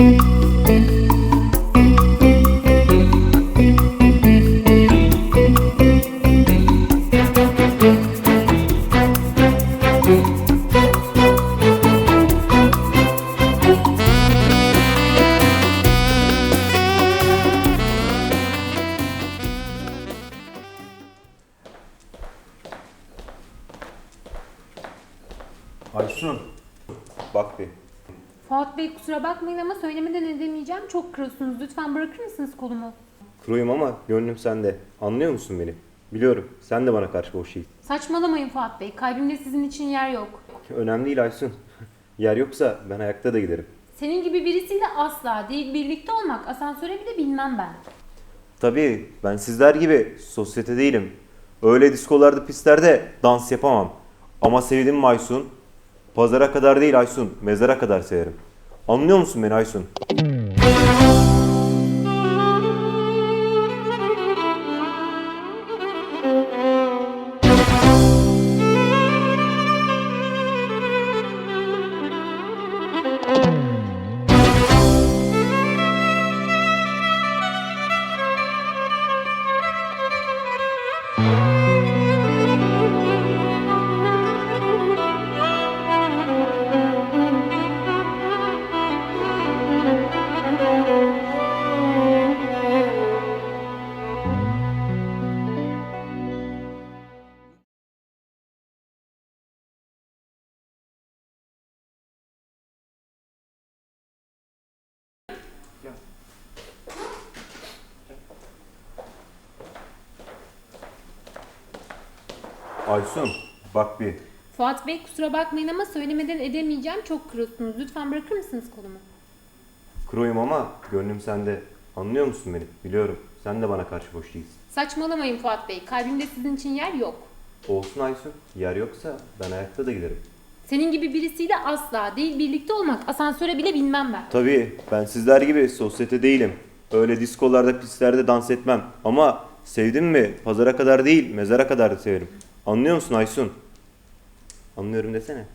Aysun. Çok kırılsınız. Lütfen bırakır mısınız kolumu? Kuruyum ama gönlüm sende. Anlıyor musun beni? Biliyorum. Sen de bana karşı boş değilsin. Saçmalamayın Fuat Bey. Kalbimde sizin için yer yok. Önemli değil Aysun. Yer yoksa ben ayakta da giderim. Senin gibi birisiyle asla değil birlikte olmak asansöre bile binmem ben. Tabii ben sizler gibi sosyete değilim. Öyle diskolarda pistlerde dans yapamam. Ama sevdim Aysun? Pazara kadar değil Aysun, mezara kadar severim. Anlıyor musun beni Aysun? Aysun, bak bir. Fuat Bey kusura bakmayın ama söylemeden edemeyeceğim. Çok kırılsınız. Lütfen bırakır mısınız kolumu? Kuruyum ama gönlüm sende. Anlıyor musun beni? Biliyorum. Sen de bana karşı boş değilsin. Saçmalamayın Fuat Bey. Kalbimde sizin için yer yok. Olsun Aysun. Yer yoksa ben ayakta da giderim. Senin gibi birisiyle asla değil birlikte olmak asansöre bile binmem ben. Tabii ben sizler gibi sosyete değilim. Öyle diskolarda, pistlerde dans etmem. Ama sevdim mi pazara kadar değil, mezara kadar da severim. Anlıyor musun Aysun? Anlıyorum desene.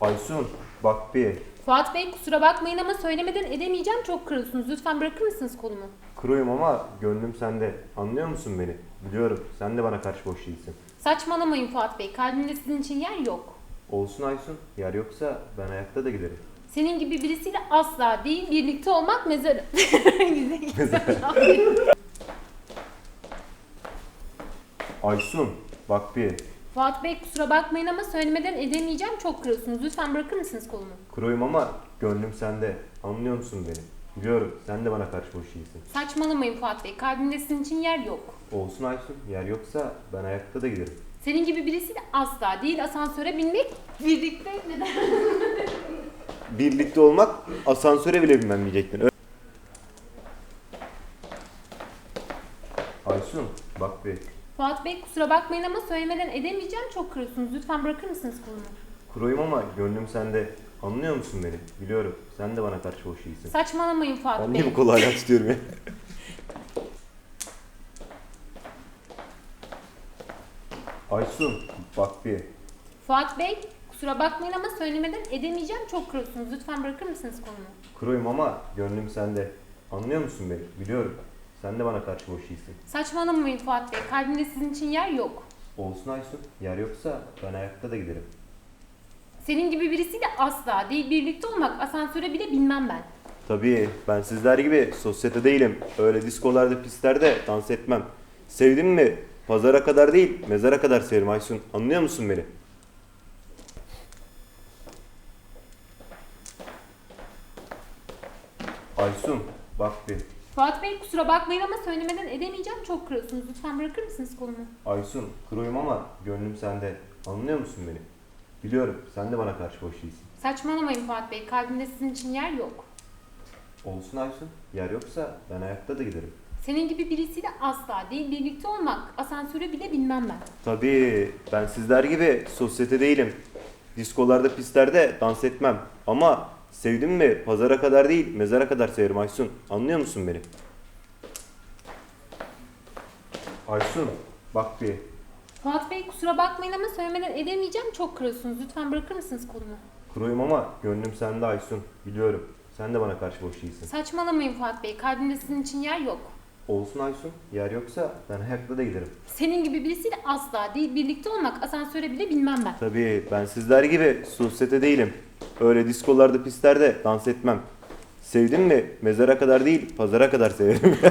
Aysun bak bir. Fuat Bey kusura bakmayın ama söylemeden edemeyeceğim. Çok kırılsınız. Lütfen bırakır mısınız kolumu? Kuruyum ama gönlüm sende. Anlıyor musun beni? Biliyorum. Sen de bana karşı boş değilsin. Saçmalamayın Fuat Bey. Kalbimde sizin için yer yok. Olsun Aysun. Yer yoksa ben ayakta da giderim. Senin gibi birisiyle asla değil birlikte olmak mezarı. Aysun bak bir. Fuat Bey kusura bakmayın ama söylemeden edemeyeceğim. Çok kırılsınız. Lütfen bırakır mısınız kolumu? Kuruyum ama gönlüm sende. Anlıyor musun beni? Biliyorum. Sen de bana karşı boş değilsin. Saçmalamayın Fuat Bey. Kalbimde sizin için yer yok. Olsun Aysun. Yer yoksa ben ayakta da giderim. Senin gibi birisiyle asla değil asansöre binmek birlikte neden? Birlikte olmak asansöre bile binmem diyecektin. Ö- Aysun bak bir. Fuat Bey kusura bakmayın ama söylemeden edemeyeceğim. Çok kırılsınız. Lütfen bırakır mısınız kolumu? Kuruyum ama gönlüm sende. Anlıyor musun beni? Biliyorum. Sen de bana karşı boş değilsin. Saçmalamayın Fuat Ben Bey. niye bu kolu hala tutuyorum ya? Aysun bak bir. Fuat Bey kusura bakmayın ama söylemeden edemeyeceğim. Çok kırılsınız. Lütfen bırakır mısınız kolumu? Kuruyum ama gönlüm sende. Anlıyor musun beni? Biliyorum. Sen de bana karşı boş değilsin. Saçmalamayın Fuat Bey. Kalbimde sizin için yer yok. Olsun Aysun. Yer yoksa ben ayakta da giderim. Senin gibi birisiyle asla değil birlikte olmak asansöre bile binmem ben. Tabii ben sizler gibi sosyete değilim. Öyle diskolarda, pistlerde dans etmem. Sevdin mi? Pazara kadar değil, mezara kadar severim Aysun. Anlıyor musun beni? Aysun, bak bir. Fuat Bey kusura bakmayın ama söylemeden edemeyeceğim. Çok kırılsınız. Lütfen bırakır mısınız kolumu? Aysun, kuruyum ama gönlüm sende. Anlıyor musun beni? Biliyorum, sen de bana karşı boş değilsin. Saçmalamayın Fuat Bey. Kalbimde sizin için yer yok. Olsun Aysun, yer yoksa ben ayakta da giderim. Senin gibi birisiyle asla değil birlikte olmak asansöre bile binmem ben. Tabii ben sizler gibi sosyete değilim. Diskolarda, pistlerde dans etmem. Ama sevdim mi pazara kadar değil, mezara kadar severim Aysun. Anlıyor musun beni? Aysun, bak bir. Fuat Bey kusura bakmayın ama söylemeden edemeyeceğim. Çok kırıyorsunuz. Lütfen bırakır mısınız kolumu? Kuruyum ama gönlüm sende Aysun. Biliyorum. Sen de bana karşı boş değilsin. Saçmalamayın Fuat Bey. Kalbimde sizin için yer yok. Olsun Aysun. Yer yoksa ben ayakta da giderim. Senin gibi birisiyle asla değil. Birlikte olmak asansöre bile binmem ben. Tabii ben sizler gibi sosyete değilim. Öyle diskolarda pistlerde dans etmem. Sevdin mi mezara kadar değil pazara kadar severim.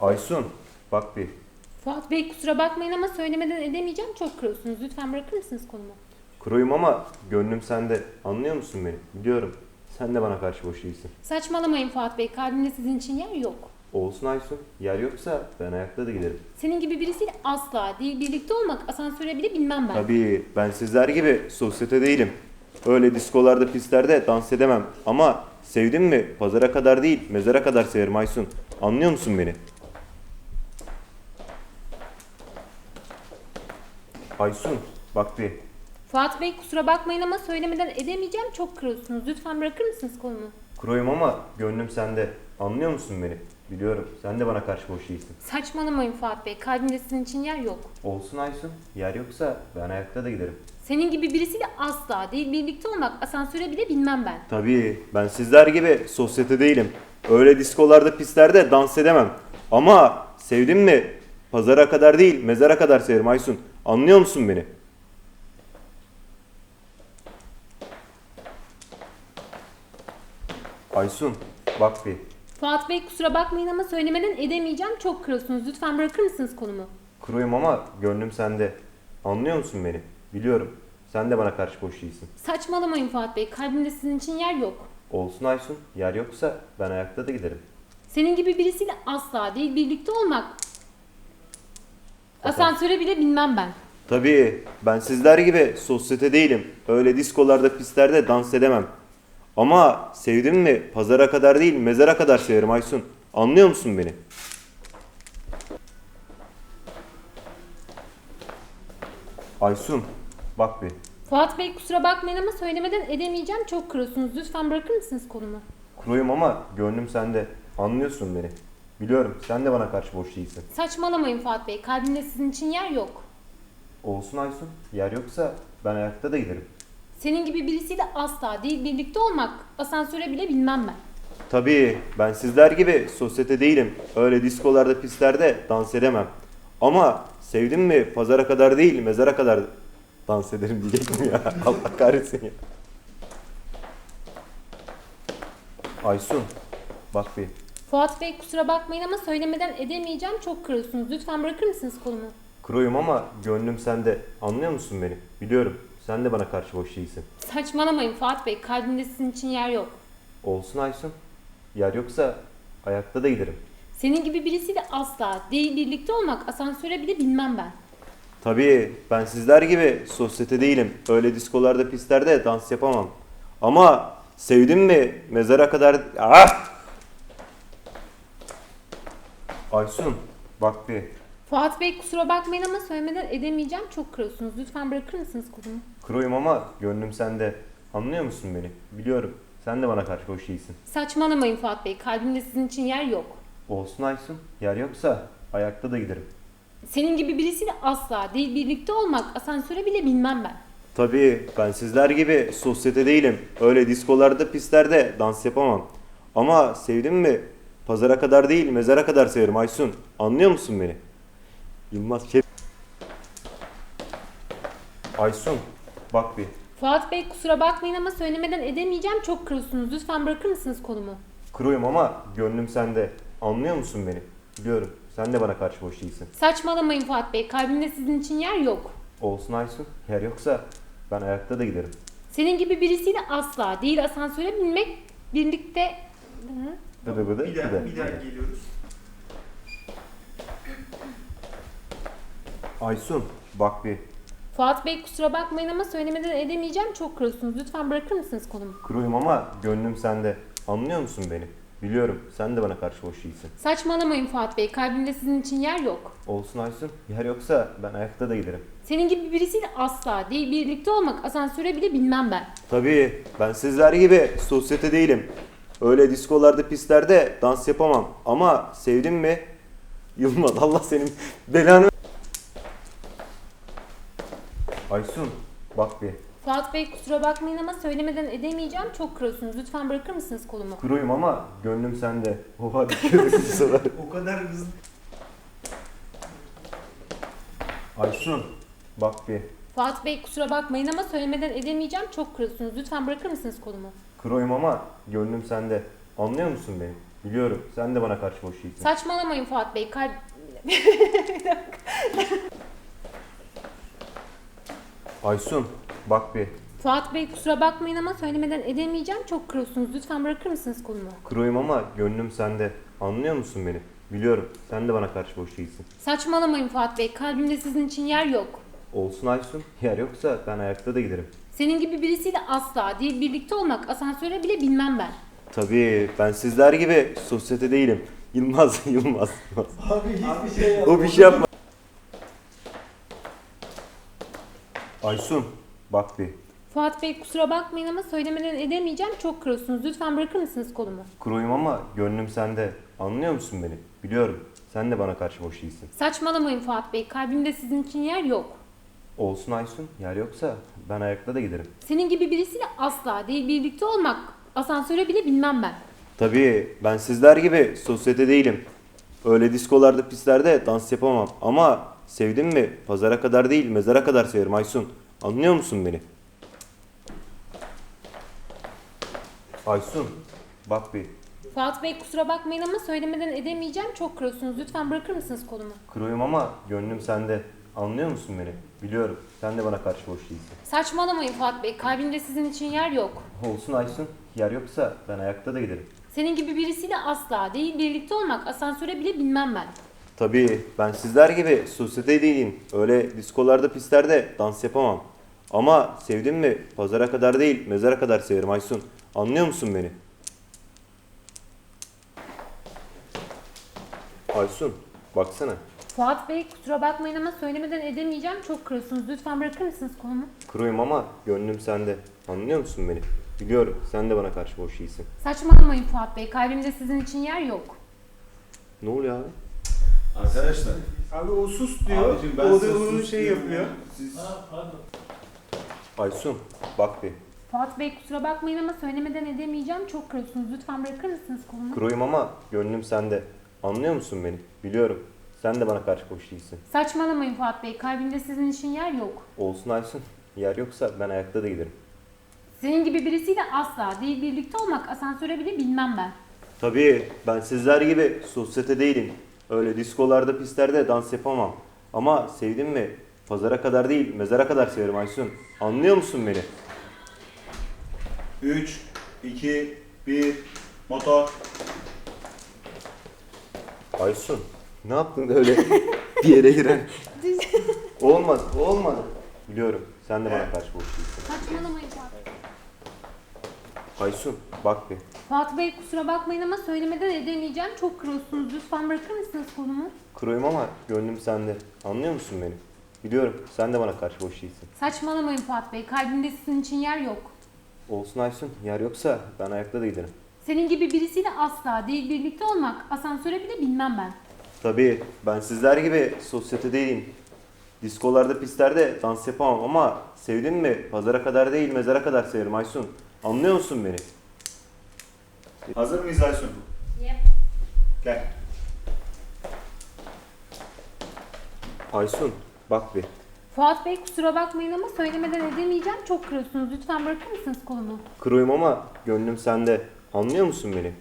Aysun bak bir. Fuat Bey kusura bakmayın ama söylemeden edemeyeceğim. Çok kırıyorsunuz. Lütfen bırakır mısınız kolumu? Kuruyum ama gönlüm sende. Anlıyor musun beni? Biliyorum. Sen de bana karşı boş değilsin. Saçmalamayın Fuat Bey. Kalbimde sizin için yer yok. Olsun Aysun. Yer yoksa ben ayakta da giderim. Senin gibi birisiyle asla değil. Birlikte olmak asansöre bile binmem ben. Tabii ben sizler gibi sosyete değilim. Öyle diskolarda pistlerde dans edemem. Ama sevdin mi pazara kadar değil mezara kadar severim Aysun. Anlıyor musun beni? Aysun bak bir. Fuat Bey kusura bakmayın ama söylemeden edemeyeceğim. Çok kırıyorsunuz. Lütfen bırakır mısınız kolumu? Kuroyum ama gönlüm sende. Anlıyor musun beni? Biliyorum. Sen de bana karşı boş değilsin. Saçmalamayın Fuat Bey. Kalbimde sizin için yer yok. Olsun Aysun. Yer yoksa ben ayakta da giderim. Senin gibi birisiyle asla değil. Birlikte olmak asansöre bile binmem ben. Tabii ben sizler gibi sosyete değilim. Öyle diskolarda pistlerde dans edemem. Ama sevdin mi pazara kadar değil mezara kadar severim Aysun. Anlıyor musun beni? Aysun bak bir. Fuat Bey kusura bakmayın ama söylemeden edemeyeceğim. Çok kırıyorsunuz. Lütfen bırakır mısınız kolumu? Kuruyum ama gönlüm sende. Anlıyor musun beni? Biliyorum. Sen de bana karşı boş değilsin. Saçmalamayın Fuat Bey. Kalbimde sizin için yer yok. Olsun Aysun. Yer yoksa ben ayakta da giderim. Senin gibi birisiyle asla değil. Birlikte olmak asansöre bile binmem ben. Tabii ben sizler gibi sosyete değilim. Öyle diskolarda pistlerde dans edemem. Ama sevdim mi pazara kadar değil mezara kadar severim Aysun. Anlıyor musun beni? Aysun bak bir. Fuat Bey kusura bakmayın ama söylemeden edemeyeceğim. Çok kırıyorsunuz. Lütfen bırakır mısınız kolumu? Kuruyum ama gönlüm sende. Anlıyorsun beni. Biliyorum sen de bana karşı boş değilsin. Saçmalamayın Fuat Bey. Kalbimde sizin için yer yok. Olsun Aysun. Yer yoksa ben ayakta da giderim. Senin gibi birisiyle asla değil. Birlikte olmak asansöre bile binmem ben. Tabii ben sizler gibi sosyete değilim. Öyle diskolarda pistlerde dans edemem. Ama sevdim mi pazara kadar değil mezara kadar dans ederim diyecektim ya. Allah kahretsin ya. Aysun bak bir. Fuat Bey kusura bakmayın ama söylemeden edemeyeceğim. Çok kırıyorsunuz. Lütfen bırakır mısınız kolumu? Kuruyum ama gönlüm sende. Anlıyor musun beni? Biliyorum. Sen de bana karşı boş değilsin. Saçmalamayın Fuat Bey. Kalbimde sizin için yer yok. Olsun Aysun. Yer yoksa ayakta da giderim. Senin gibi birisiyle asla değil. Birlikte olmak asansöre bile binmem ben. Tabii ben sizler gibi sosyete değilim. Öyle diskolarda pistlerde dans yapamam. Ama sevdim mi mezara kadar... Ah! Aysun bak bir. Fuat Bey kusura bakmayın ama söylemeden edemeyeceğim. Çok kırıyorsunuz. Lütfen bırakır mısınız kolumu? Kuruyum ama gönlüm sende. Anlıyor musun beni? Biliyorum. Sen de bana karşı boş değilsin. Saçmalamayın Fuat Bey. Kalbimde sizin için yer yok. Olsun Aysun. Yer yoksa ayakta da giderim. Senin gibi birisiyle asla değil. Birlikte olmak asansöre bile binmem ben. Tabii ben sizler gibi sosyete değilim. Öyle diskolarda pistlerde dans yapamam. Ama sevdim mi pazara kadar değil mezara kadar severim Aysun. Anlıyor musun beni? Yılmaz şey... Aysun bak bir. Fuat Bey kusura bakmayın ama söylemeden edemeyeceğim. Çok kırıyorsunuz. Lütfen bırakır mısınız kolumu? Kuruyum ama gönlüm sende. Anlıyor musun beni? Biliyorum. Sen de bana karşı boş değilsin. Saçmalamayın Fuat Bey. Kalbimde sizin için yer yok. Olsun Aysun. Yer yoksa ben ayakta da giderim. Senin gibi birisiyle asla değil asansöre binmek birlikte... Hı? Bıdı bıdı Bir daha, bıdı. bir daha geliyoruz. Aysun bak bir. Fuat Bey kusura bakmayın ama söylemeden edemeyeceğim. Çok kırıyorsunuz. Lütfen bırakır mısınız kolumu? Kuruyum ama gönlüm sende. Anlıyor musun beni? Biliyorum. Sen de bana karşı boş değilsin. Saçmalamayın Fuat Bey. Kalbimde sizin için yer yok. Olsun Aysun. Yer yoksa ben ayakta da giderim. Senin gibi birisiyle asla değil birlikte olmak asansöre bile binmem ben. Tabii ben sizler gibi sosyete değilim. Öyle diskolarda pistlerde dans yapamam. Ama sevdin mi? Yılmaz Allah senin belanı. Aysun bak bir. Fuat Bey kusura bakmayın ama söylemeden edemeyeceğim. Çok kırıyorsunuz. Lütfen bırakır mısınız kolumu? Kuruyum ama gönlüm sende. Oha dikiyor kızlar. O kadar hızlı. Aysun bak bir. Fuat Bey kusura bakmayın ama söylemeden edemeyeceğim. Çok kırıyorsunuz. Lütfen bırakır mısınız kolumu? Kuruyum ama gönlüm sende. Anlıyor musun beni? Biliyorum. Sen de bana karşı boş değilsin. Saçmalamayın Fuat Bey. Kalp... Aysun bak bir. Fuat Bey kusura bakmayın ama söylemeden edemeyeceğim. Çok kırıyorsunuz. Lütfen bırakır mısınız kolumu? Kuruyum ama gönlüm sende. Anlıyor musun beni? Biliyorum. Sen de bana karşı boş değilsin. Saçmalamayın Fuat Bey. Kalbimde sizin için yer yok. Olsun Aysun. Yer yoksa ben ayakta da giderim. Senin gibi birisiyle asla değil birlikte olmak asansöre bile binmem ben. Tabii ben sizler gibi sosyete değilim. Yılmaz, Yılmaz. Yılmaz. Abi hiçbir şey o bir şey yapma. Aysun bak bir. Fuat Bey kusura bakmayın ama söylemeden edemeyeceğim. Çok kırıyorsunuz. Lütfen bırakır mısınız kolumu? Kuruyum ama gönlüm sende. Anlıyor musun beni? Biliyorum. Sen de bana karşı boş değilsin. Saçmalamayın Fuat Bey. Kalbimde sizin için yer yok. Olsun Aysun. Yer yoksa ben ayakta da giderim. Senin gibi birisiyle asla değil birlikte olmak asansöre bile binmem ben. Tabii ben sizler gibi sosyete değilim. Öyle diskolarda pistlerde dans yapamam. Ama sevdin mi pazara kadar değil mezara kadar severim Aysun. Anlıyor musun beni? Aysun bak bir. Fuat Bey kusura bakmayın ama söylemeden edemeyeceğim. Çok kırıyorsunuz. Lütfen bırakır mısınız kolumu? Kuruyum ama gönlüm sende. Anlıyor musun beni? Biliyorum. Sen de bana karşı boş değilsin. Saçmalamayın Fuat Bey. Kalbimde sizin için yer yok. Olsun Aysun. Yer yoksa ben ayakta da giderim. Senin gibi birisiyle asla değil birlikte olmak asansöre bile binmem ben. Tabii ben sizler gibi sosyete değilim. Öyle diskolarda pistlerde dans yapamam. Ama sevdin mi pazara kadar değil mezara kadar severim Aysun. Anlıyor musun beni? Aysun baksana. Fuat Bey kusura bakmayın ama söylemeden edemeyeceğim. Çok kırıyorsunuz. Lütfen bırakır mısınız kolumu? Kuruyum ama gönlüm sende. Anlıyor musun beni? Biliyorum sen de bana karşı boş değilsin. Saçmalamayın Fuat Bey. Kalbimde sizin için yer yok. Ne oluyor abi? Arkadaşlar. Abi o sus diyor. Abicim ben o da size bunu sus şey diyorum yapıyor. ya. Siz Aysun bak bir. Fuat Bey kusura bakmayın ama söylemeden edemeyeceğim. Çok kırıyorsunuz. Lütfen bırakır mısınız kolumu? Kuruyum ama gönlüm sende. Anlıyor musun beni? Biliyorum. Sen de bana karşı boş değilsin. Saçmalamayın Fuat Bey. Kalbimde sizin için yer yok. Olsun Aysun. Yer yoksa ben ayakta da giderim. Senin gibi birisiyle asla değil birlikte olmak asansöre bile binmem ben. Tabii ben sizler gibi sosyete değilim. Öyle diskolarda pistlerde dans yapamam. Ama sevdin mi pazara kadar değil mezara kadar severim Aysun. Anlıyor musun beni? 3, 2, 1, motor. Aysun ne yaptın öyle bir yere giren? olmadı olmadı. Biliyorum sen de bana karşı boş değilsin. Saçmalamayın. Aysun bak bir. Fuat Bey kusura bakmayın ama söylemeden edemeyeceğim. Çok kırıyorsunuz. Lütfen bırakır mısınız kolumu? Kuruyum ama gönlüm sende. Anlıyor musun beni? Biliyorum sen de bana karşı boş değilsin. Saçmalamayın Fuat Bey. Kalbimde sizin için yer yok. Olsun Aysun yer yoksa ben ayakta da giderim. Senin gibi birisiyle asla değil birlikte olmak asansöre bile binmem ben. Tabii ben sizler gibi sosyete değilim. Diskolarda pistlerde dans yapamam ama sevdin mi pazara kadar değil mezara kadar severim Aysun. Anlıyor musun beni? Hazır mıyız Aysun? Yep. Gel. Aysun bak bir. Fuat Bey kusura bakmayın ama söylemeden edemeyeceğim. Çok kırıyorsunuz. Lütfen bırakır mısınız kolumu? Kuruyum ama gönlüm sende. Anlıyor musun beni?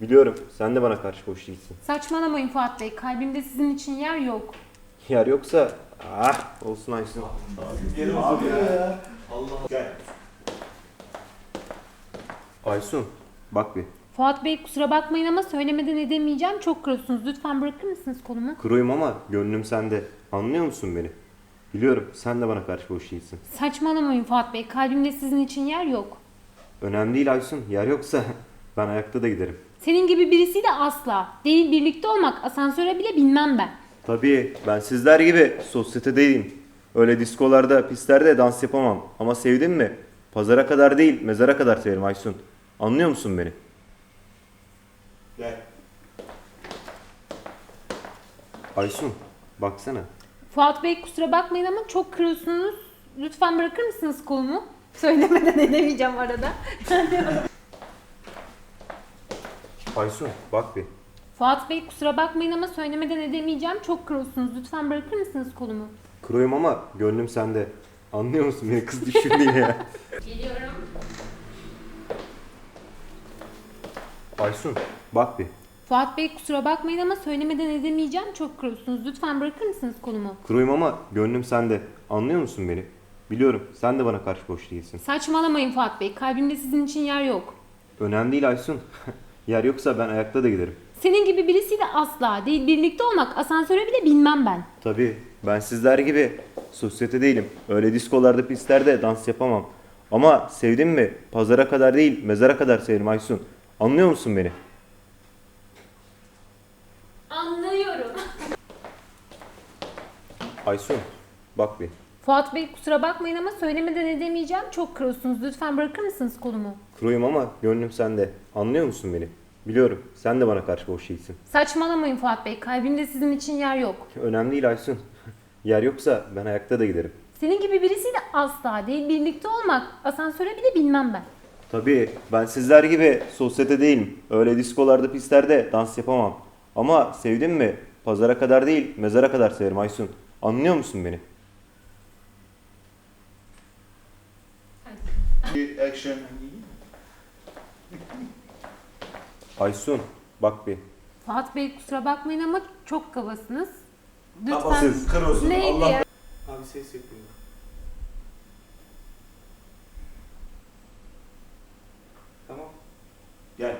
Biliyorum sen de bana karşı boş değilsin. Saçmalamayın Fuat Bey. Kalbimde sizin için yer yok. Yer yoksa ah olsun Aysun. Abi ya. Gel. Aysun bak bir. Fuat Bey kusura bakmayın ama söylemeden edemeyeceğim. Çok kırıyorsunuz. Lütfen bırakır mısınız kolumu? Kuruyum ama gönlüm sende. Anlıyor musun beni? Biliyorum sen de bana karşı boş değilsin. Saçmalamayın Fuat Bey. Kalbimde sizin için yer yok. Önemli değil Aysun. Yer yoksa ben ayakta da giderim. Senin gibi birisiyle asla değil birlikte olmak asansöre bile binmem ben. Tabii ben sizler gibi sosyete değilim. Öyle diskolarda, pistlerde dans yapamam. Ama sevdin mi? Pazara kadar değil, mezara kadar severim Aysun. Anlıyor musun beni? Gel. Aysun baksana. Fuat Bey kusura bakmayın ama çok kırıyorsunuz. Lütfen bırakır mısınız kolumu? Söylemeden edemeyeceğim arada. Aysun bak bir. Fuat Bey kusura bakmayın ama söylemeden edemeyeceğim. Çok kırıyorsunuz. Lütfen bırakır mısınız kolumu? Kırıyorum ama gönlüm sende. Anlıyor musun beni kız düşündüğüne ya. Geliyorum. Aysun bak bir. Fuat Bey kusura bakmayın ama söylemeden edemeyeceğim. Çok kırıyorsunuz. Lütfen bırakır mısınız kolumu? Kroyum ama gönlüm sende. Anlıyor musun beni? Biliyorum sen de bana karşı boş değilsin. Saçmalamayın Fuat Bey. Kalbimde sizin için yer yok. Önemli değil Aysun. Yer yoksa ben ayakta da giderim. Senin gibi birisiyle asla değil. Birlikte olmak asansöre bile binmem ben. Tabii ben sizler gibi sosyete değilim. Öyle diskolarda pistlerde dans yapamam. Ama sevdim mi pazara kadar değil mezara kadar severim Aysun. Anlıyor musun beni? Anlıyorum. Aysun bak bir. Fuat Bey kusura bakmayın ama söylemeden edemeyeceğim. Çok kırıyorsunuz. Lütfen bırakır mısınız kolumu? Kuruyum ama gönlüm sende. Anlıyor musun beni? Biliyorum sen de bana karşı boş değilsin. Saçmalamayın Fuat Bey. Kalbimde sizin için yer yok. Önemli değil Aysun. Yer yoksa ben ayakta da giderim. Senin gibi birisiyle asla değil. Birlikte olmak asansöre bile binmem ben. Tabii ben sizler gibi sosyete değilim. Öyle diskolarda pistlerde dans yapamam. Ama sevdim mi pazara kadar değil mezara kadar severim Aysun. Anlıyor musun beni? Action. Aysun bak bir. Fuat Bey kusura bakmayın ama çok kavasınız. Lütfen. Kafasız, kır olsun. Neydi Allah ya? Abi ses yapıyor. Tamam. Gel.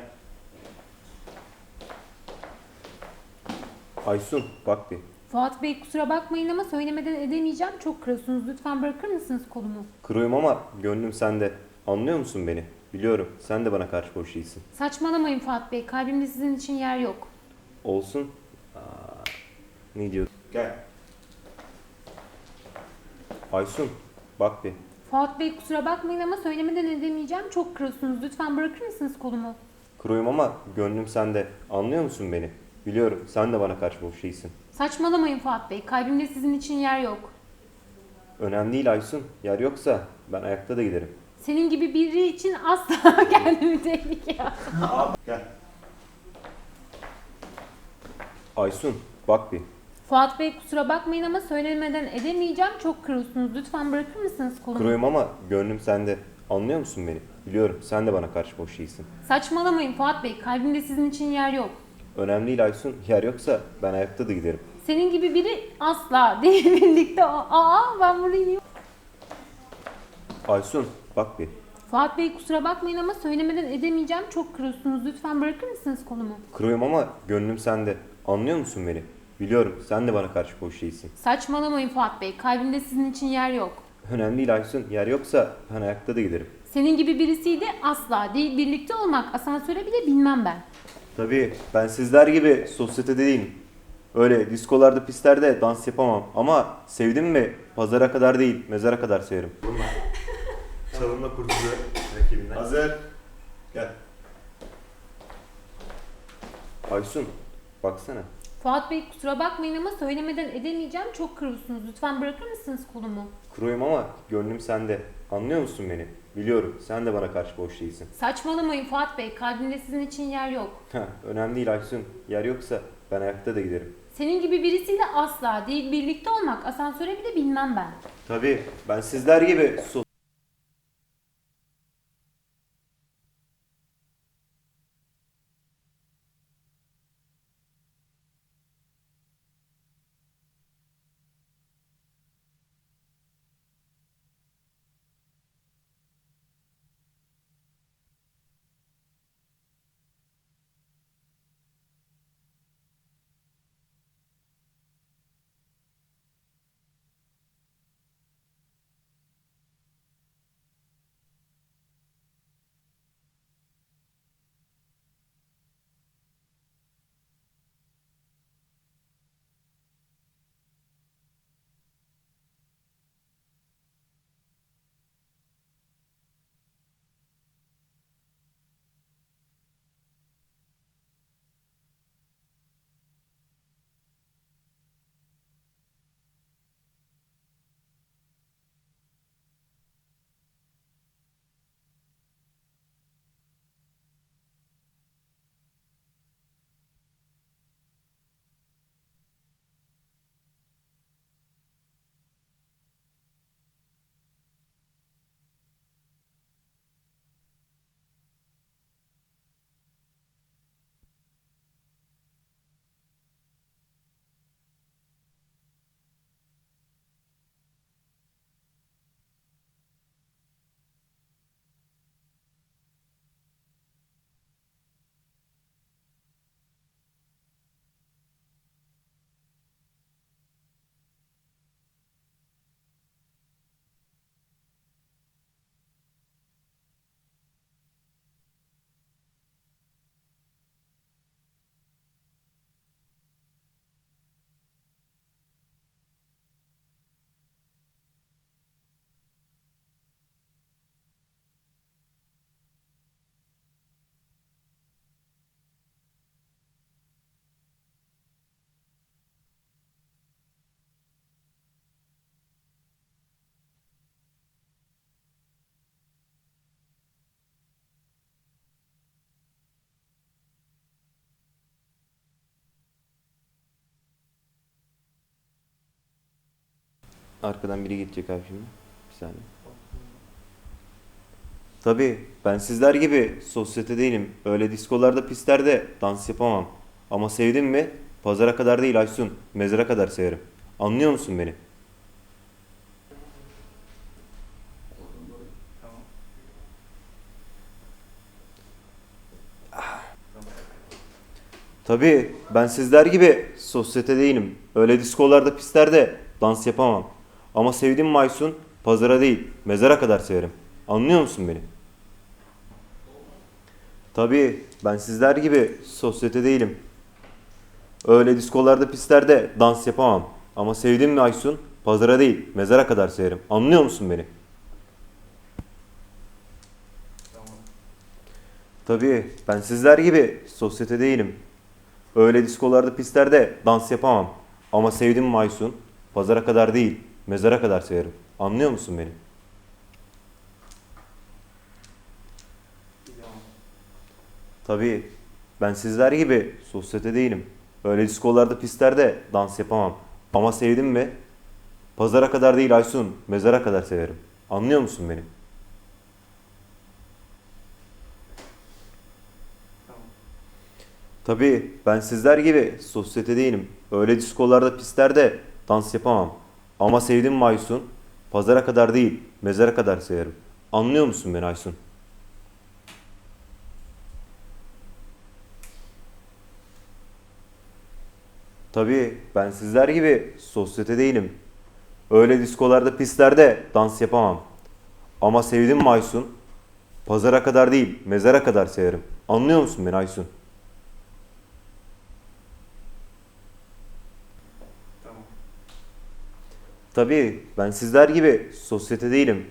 Aysun bak bir. Fuat Bey kusura bakmayın ama söylemeden edemeyeceğim. Çok kırıyorsunuz. Lütfen bırakır mısınız kolumu? Kırıyım ama gönlüm sende. Anlıyor musun beni? Biliyorum sen de bana karşı boş değilsin. Saçmalamayın Fuat Bey. Kalbimde sizin için yer yok. Olsun. Aa, ne diyor? Gel. Aysun bak bir. Fuat Bey kusura bakmayın ama söylemeden edemeyeceğim. Çok kırıyorsunuz. Lütfen bırakır mısınız kolumu? Kuruyum ama gönlüm sende. Anlıyor musun beni? Biliyorum sen de bana karşı boş değilsin. Saçmalamayın Fuat Bey. Kalbimde sizin için yer yok. Önemli değil Aysun. Yer yoksa ben ayakta da giderim. Senin gibi biri için asla kendimi tehlikeye atmam. Gel. Aysun bak bir. Fuat Bey kusura bakmayın ama söylemeden edemeyeceğim. Çok kırıyorsunuz. Lütfen bırakır mısınız kolumu? Kuruyum ama gönlüm sende. Anlıyor musun beni? Biliyorum sen de bana karşı boş değilsin. Saçmalamayın Fuat Bey. Kalbimde sizin için yer yok. Önemli değil Aysun. Yer yoksa ben ayakta da giderim. Senin gibi biri asla değil birlikte. Aa ben burayı. Aysun bak bir. Fuat Bey kusura bakmayın ama söylemeden edemeyeceğim. Çok kırıyorsunuz. Lütfen bırakır mısınız kolumu? Kuruyum ama gönlüm sende. Anlıyor musun beni? Biliyorum sen de bana karşı boş değilsin. Saçmalamayın Fuat Bey. Kalbimde sizin için yer yok. Önemli değil Aysun. Yer yoksa ben ayakta da giderim. Senin gibi birisiyle asla değil birlikte olmak asansöre bile binmem ben. Tabii ben sizler gibi sosyete değilim. Öyle diskolarda pistlerde dans yapamam. Ama sevdim mi pazara kadar değil mezara kadar severim. Savunma kurtuluyor rakibinden. Hazır. Gel. Aysun baksana. Fuat Bey kusura bakmayın ama söylemeden edemeyeceğim. Çok kırıyorsunuz. Lütfen bırakır mısınız kolumu? Kuruyum ama gönlüm sende. Anlıyor musun beni? Biliyorum sen de bana karşı boş değilsin. Saçmalamayın Fuat Bey. Kalbimde sizin için yer yok. Heh, önemli değil Aysun. Yer yoksa ben ayakta da giderim. Senin gibi birisiyle asla değil birlikte olmak asansöre bile binmem ben. Tabii ben sizler gibi sos- Arkadan biri gidecek abi şimdi. Bir saniye. Tabii ben sizler gibi sosyete değilim. Öyle diskolarda pistlerde dans yapamam. Ama sevdim mi pazara kadar değil Aysun. Mezara kadar severim. Anlıyor musun beni? Tabii ben sizler gibi sosyete değilim. Öyle diskolarda pistlerde dans yapamam. Ama sevdiğim Maysun pazara değil mezara kadar severim. Anlıyor musun beni? Tabii ben sizler gibi sosyete değilim. Öyle diskolarda pistlerde dans yapamam. Ama sevdiğim Aysun pazara değil mezara kadar severim. Anlıyor musun beni? Tamam. Tabii ben sizler gibi sosyete değilim. Öyle diskolarda pistlerde dans yapamam. Ama sevdim Maysun. Pazara kadar değil, mezara kadar severim. Anlıyor musun beni? Tabii ben sizler gibi sosyete değilim. Öyle diskolarda pistlerde dans yapamam. Ama sevdim mi? Pazara kadar değil Aysun, mezara kadar severim. Anlıyor musun beni? Tabii ben sizler gibi sosyete değilim. Öyle diskolarda pistlerde dans yapamam. Ama sevdim mi Aysun? Pazara kadar değil, mezara kadar severim. Anlıyor musun beni Aysun? Tabii ben sizler gibi sosyete değilim. Öyle diskolarda pistlerde dans yapamam. Ama sevdim mi Aysun? Pazara kadar değil, mezara kadar severim. Anlıyor musun beni Aysun? Tamam. Tabii ben sizler gibi sosyete değilim.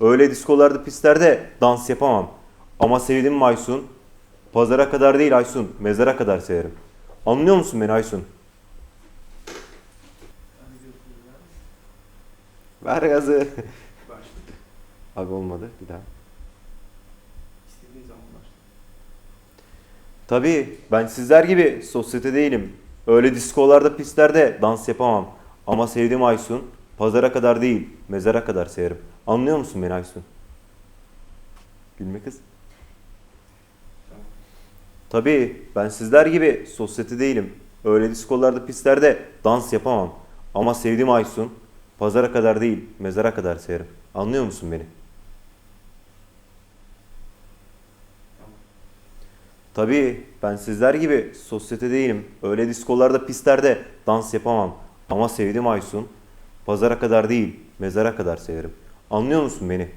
Öyle diskolarda pistlerde dans yapamam. Ama sevdim Aysun? Pazara kadar değil Aysun, mezara kadar severim. Anlıyor musun beni Aysun? Ver gazı. Abi olmadı bir daha. Tabii ben sizler gibi sosyete değilim. Öyle diskolarda pistlerde dans yapamam. Ama sevdim Aysun. Pazara kadar değil, mezara kadar severim. Anlıyor musun beni Aysun? Gülme kız. Tabii ben sizler gibi sosyete değilim. Öyle diskolarda pistlerde dans yapamam. Ama sevdim Aysun. Pazara kadar değil, mezara kadar severim. Anlıyor musun beni? Tabii ben sizler gibi sosyete değilim. Öyle diskolarda pistlerde dans yapamam. Ama sevdim Aysun. Pazara kadar değil, mezara kadar severim. Anlıyor musun beni?